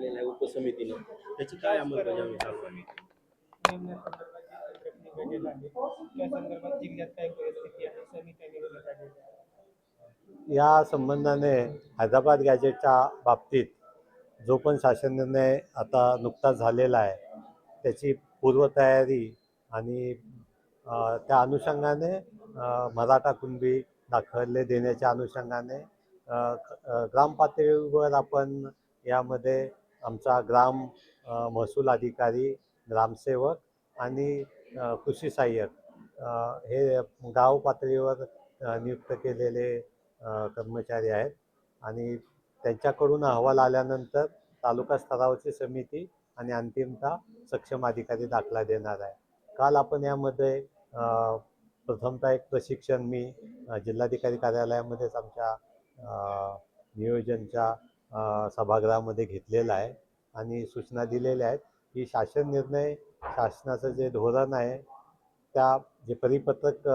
काढलेला आहे उपसमितीनं. त्याची काय अंमलबजावणी चालू आहे? या संबंधाने हैदराबाद गॅजेटच्या बाबतीत जो पण शासन निर्णय आता नुकताच झालेला आहे त्याची पूर्वतयारी आणि त्या अनुषंगाने मराठा कुणबी दाखले देण्याच्या अनुषंगाने ग्रामपातळीवर आपण यामध्ये आमचा ग्राम महसूल अधिकारी ग्रामसेवक आणि कृषी सहाय्यक हे गाव पातळीवर नियुक्त केलेले कर्मचारी आहेत आणि त्यांच्याकडून अहवाल आल्यानंतर तालुका स्तरावरची समिती आणि अंतिमतः सक्षम अधिकारी दाखला देणार आहे. काल आपण यामध्ये प्रथमतः एक प्रशिक्षण मी जिल्हाधिकारी कार्यालयामध्येच आमच्या नियोजनच्या सभागृहामध्ये घेतलेलं आहे आणि सूचना दिलेल्या आहेत की शासन निर्णय शासनाचं जे धोरण आहे त्या जे परिपत्रक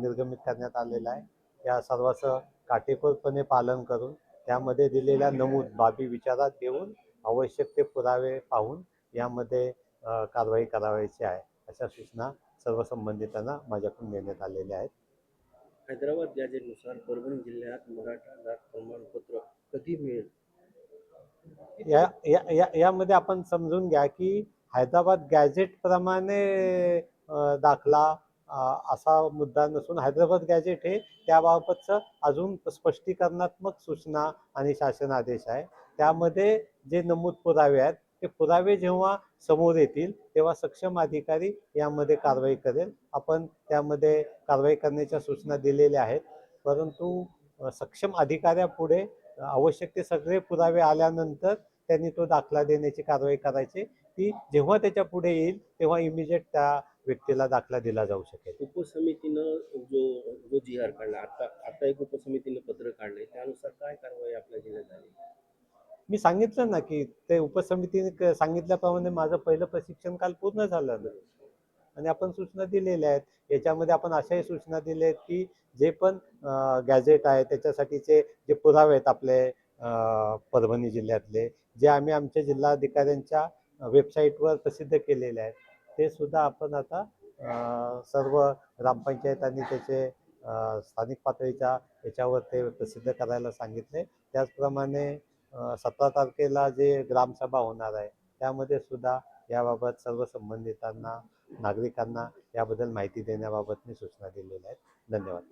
निर्गमित करण्यात आलेलं आहे त्या सर्वांचं काटेकोरपणे पालन करून त्यामध्ये दिलेल्या नमूद बाबी विचारात घेऊन आवश्यक ते पुरावे पाहून यामध्ये कारवाई करावायची आहे अशा सूचना सर्व संबंधितांना माझ्याकडून देण्यात आलेल्या आहेत. हैदराबाद गॅजेटनुसार परभणी जिल्ह्यात मराठा जात प्रमाणपत्र कधी मिळेल? या या या- यामध्ये आपण समजून घ्या की हैदराबाद गॅजेटप्रमाणे प्रमाणे दाखला असा मुद्दा नसून हैदराबाद गॅजेट हे त्याबाबतचं अजून स्पष्टीकरणात्मक सूचना आणि शासन आदेश आहे. त्यामध्ये जे नमूद पुरावे आहेत ते पुरावे जेव्हा समोर येतील तेव्हा सक्षम अधिकारी यामध्ये कारवाई करेल. आपण त्यामध्ये कारवाई करण्याच्या सूचना दिलेल्या आहेत. परंतु सक्षम अधिकाऱ्यापुढे आवश्यक ते सगळे पुरावे आल्यानंतर त्यांनी तो दाखला देण्याची कारवाई करायची. ती जेव्हा त्याच्या पुढे येईल तेव्हा इमिजिएट त्या व्यक्तीला दाखला दिला जाऊ शकेल. उपसमितीनं जो जो जी आर काढला आता आता एक उपसमितीनं पत्र काढलंय त्यानुसार काय कारवाई आपल्या जिल्ह्यात झाली? मी सांगितलं ना की ते उपसमितीने क- सांगितल्याप्रमाणे माझं पहिलं प्रशिक्षण काल पूर्ण झालं आणि आपण सूचना दिलेल्या आहेत. याच्यामध्ये आपण अशाही सूचना दिल्या आहेत की जे पण गॅजेट आहे त्याच्यासाठीचे जे पुरावे आहेत आपले परभणी जिल्ह्यातले जे आम्ही आमच्या जिल्हाधिकाऱ्यांच्या वेबसाईटवर प्रसिद्ध केलेले आहेत. ते सुद्धा आपण आता सर्व ग्रामपंचायत आणि त्याचे स्थानिक पातळीच्या याच्यावर ते प्रसिद्ध करायला सांगितले. त्याचप्रमाणे सतरा तारखेला जे ग्रामसभा होणार आहे त्यामध्ये सुद्धा याबाबत सर्व संबंधितांना नागरिकांना याबद्दल माहिती देण्याबाबत मी सूचना दिलेल्या आहेत. धन्यवाद.